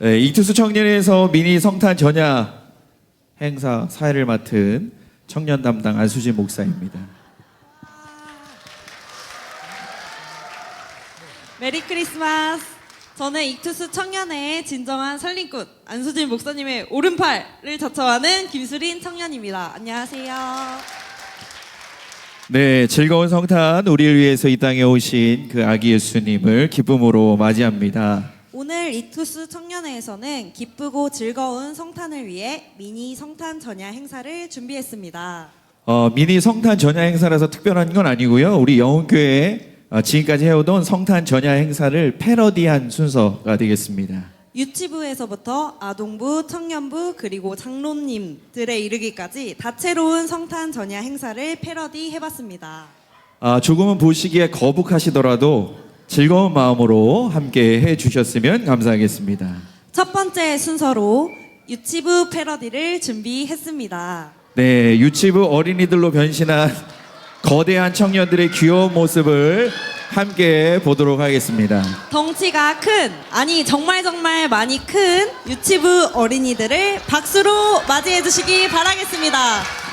네, 이투스 청년에서 미니 성탄 전야 행사 사회를 맡은 청년 담당 안수진 목사입니다. 메리 크리스마스. 저는 익투스 청년회의 진정한 살림꾼 안수진 목사님의 오른팔을 자처하는 김수린 청년입니다. 안녕하세요. 네, 즐거운 성탄 우리를 위해서 이 땅에 오신 그 아기 예수님을 기쁨으로 맞이합니다. 오늘 익투스 청년회에서는 기쁘고 즐거운 성탄을 위해 미니 성탄 전야 행사를 준비했습니다. 어, 미니 성탄 전야 행사라서 특별한 건 아니고요. 우리 영훈교회 어, 지금까지 해오던 성탄 전야 행사를 패러디한 순서가 되겠습니다. 유치부에서부터 아동부, 청년부, 그리고 장로님들에 이르기까지 다채로운 성탄 전야 행사를 패러디 해봤습니다. 아, 조금은 보시기에 거북하시더라도 즐거운 마음으로 함께 해 주셨으면 감사하겠습니다. 첫 번째 순서로 유치부 패러디를 준비했습니다. 네, 유치부 어린이들로 변신한 거대한 청년들의 귀여운 모습을 함께 보도록 하겠습니다. 덩치가 큰, 아니 정말 정말 많이 큰 유치부 어린이들을 박수로 맞이해 주시기 바라겠습니다.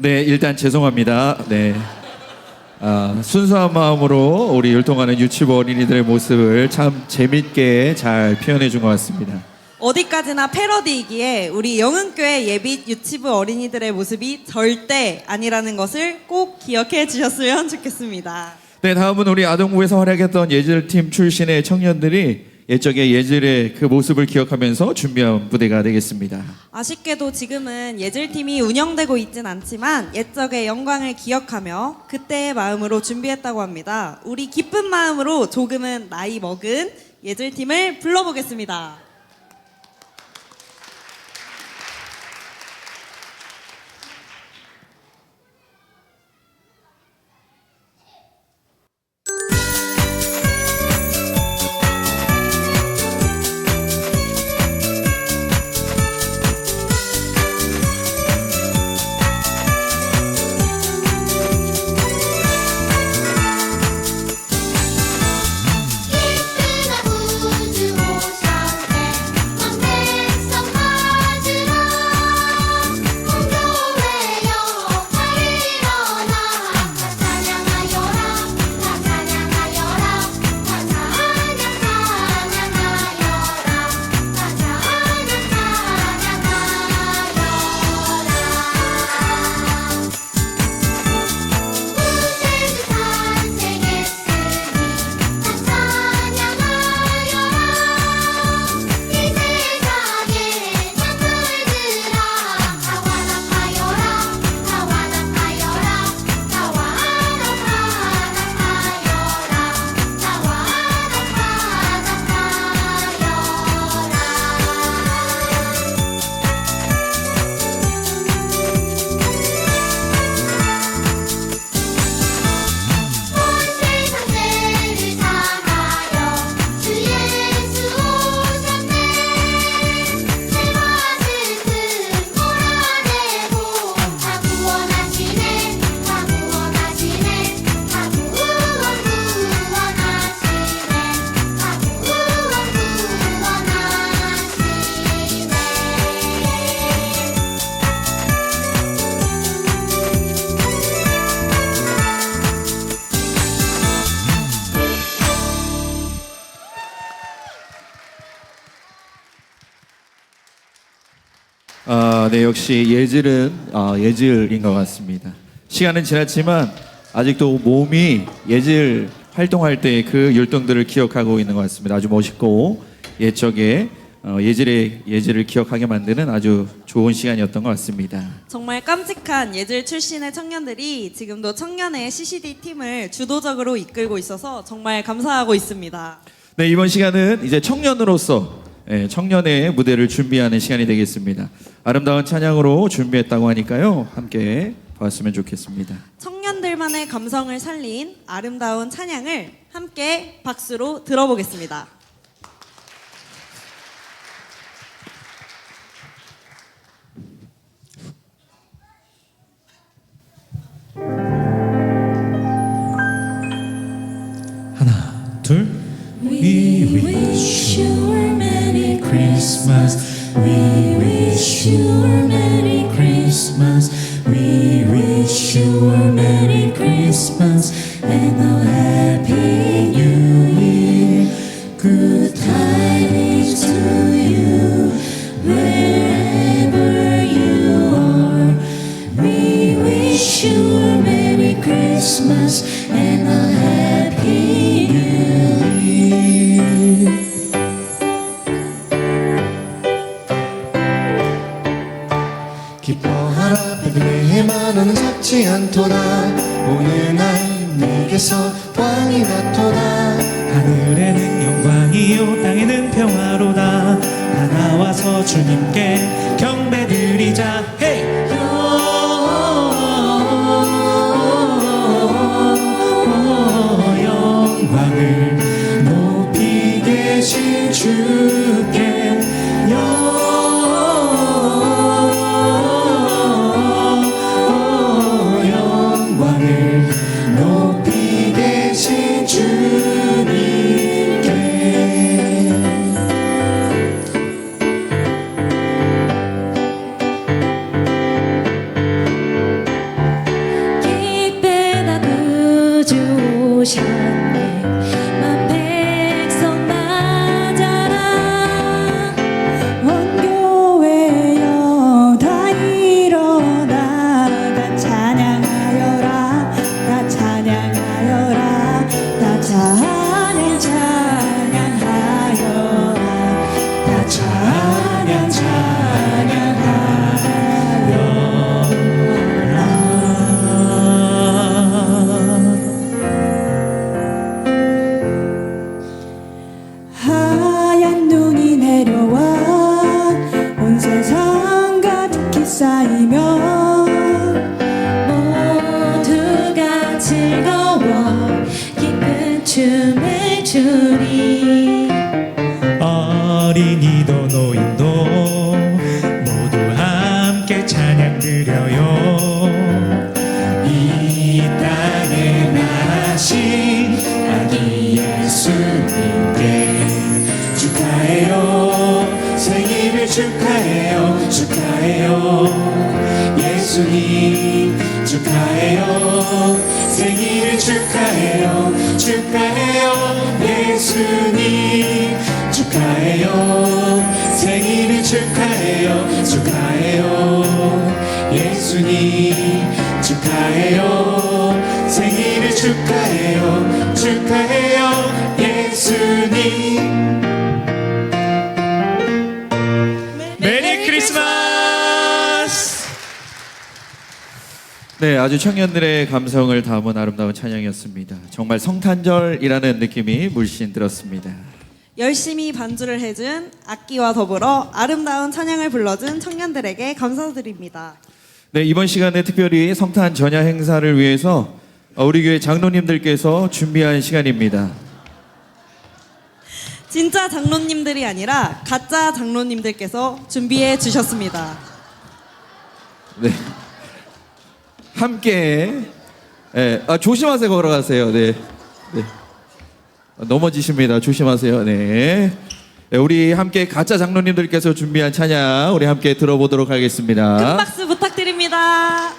네, 일단 죄송합니다. 네. 아, 순수한 마음으로 우리 율동하는 유치부 어린이들의 모습을 참 재밌게 잘 표현해 준 것 같습니다. 어디까지나 패러디이기에 우리 영흥교회 예빛 유치부 어린이들의 모습이 절대 아니라는 것을 꼭 기억해 주셨으면 좋겠습니다. 네, 다음은 우리 아동부에서 활약했던 예절팀 출신의 청년들이 옛적의 예절의 그 모습을 기억하면서 준비한 무대가 되겠습니다. 아쉽게도 지금은 예질팀이 운영되고 있진 않지만 옛적의 영광을 기억하며 그때의 마음으로 준비했다고 합니다. 우리 기쁜 마음으로 조금은 나이 먹은 예질팀을 불러보겠습니다. 아, 네, 역시 예질은 아, 예질인 것 같습니다. 시간은 지났지만 아직도 몸이 예질 활동할 때 그 율동들을 기억하고 있는 것 같습니다. 아주 멋있고 옛적에 어, 예질의 예질을 기억하게 만드는 아주 좋은 시간이었던 것 같습니다. 정말 깜찍한 예질 출신의 청년들이 지금도 청년의 CCD 팀을 주도적으로 이끌고 있어서 정말 감사하고 있습니다. 네, 이번 시간은 이제 청년으로서 예, 청년의 무대를 준비하는 시간이 되겠습니다. 아름다운 찬양으로 준비했다고 하니까요. 함께 봤으면 좋겠습니다. 청년들만의 감성을 살린 아름다운 찬양을 함께 박수로 들어보겠습니다. We wish you a Merry Christmas and a Happy 작지 않도다 오늘 날 내게서 왕이 나토다. 하늘에는 영광이요 땅에는 평화로다. 다 나와서 주님께 경배드리자. 헤이! 영광을 높이 계신 주께 오 드려요 이 땅에 나신 아기 예수님께 축하해요. 생일을 축하해요. 축하해요. 예수님 축하해요. 생일을 축하해요. 축하해요. 예수님 축하해요. 생일을 축하해요 네, 아주 청년들의 감성을 담은 아름다운 찬양이었습니다. 정말 성탄절이라는 느낌이 물씬 들었습니다. 열심히 반주를 해준 악기와 더불어 아름다운 찬양을 불러준 청년들에게 감사드립니다. 네, 이번 시간에 특별히 성탄 전야 행사를 위해서 어, 우리 교회 장로님들께서 준비한 시간입니다. 진짜 장로님들이 아니라 가짜 장로님들께서 준비해 주셨습니다. 네. 함께 예, 아, 조심하세요 걸어가세요. 네. 네. 넘어지십니다. 조심하세요. 네. 네, 우리 함께 가짜 장로님들께서 준비한 찬양 우리 함께 들어보도록 큰 하겠습니다. 박수 부탁드립니다.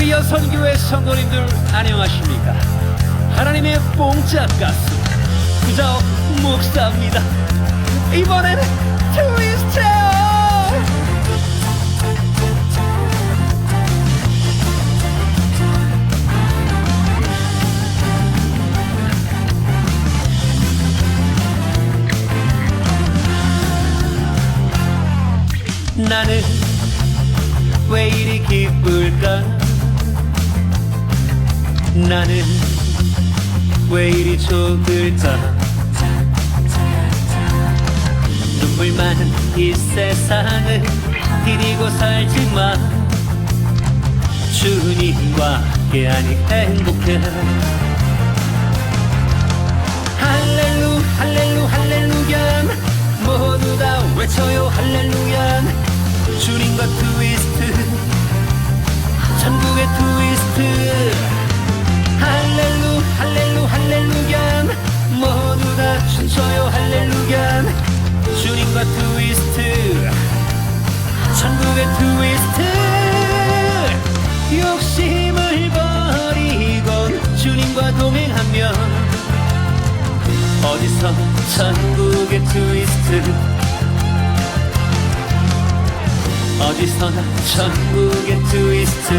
선교회 성도님들 안녕하십니까? 하나님의 뽕짝 가수 구자옥 목사입니다. 이번에는 트위스트예요 나는 왜 이리 기쁠까 나는 왜 이리 좋을까? 눈물 많은 이 세상을 디디고 살지만 주님과 함께하니 행복해. 할렐루 할렐루 할렐루야. 모두 다 외쳐요 할렐루야. 주님과 트위스트 천국의 트위스트 할렐루 할렐루 할렐루야 모두 다 춤춰요 할렐루야 주님과 트위스트 천국의 트위스트 욕심을 버리고 주님과 동행하며 어디서 천국의 트위스트 어디서나 천국의 트위스트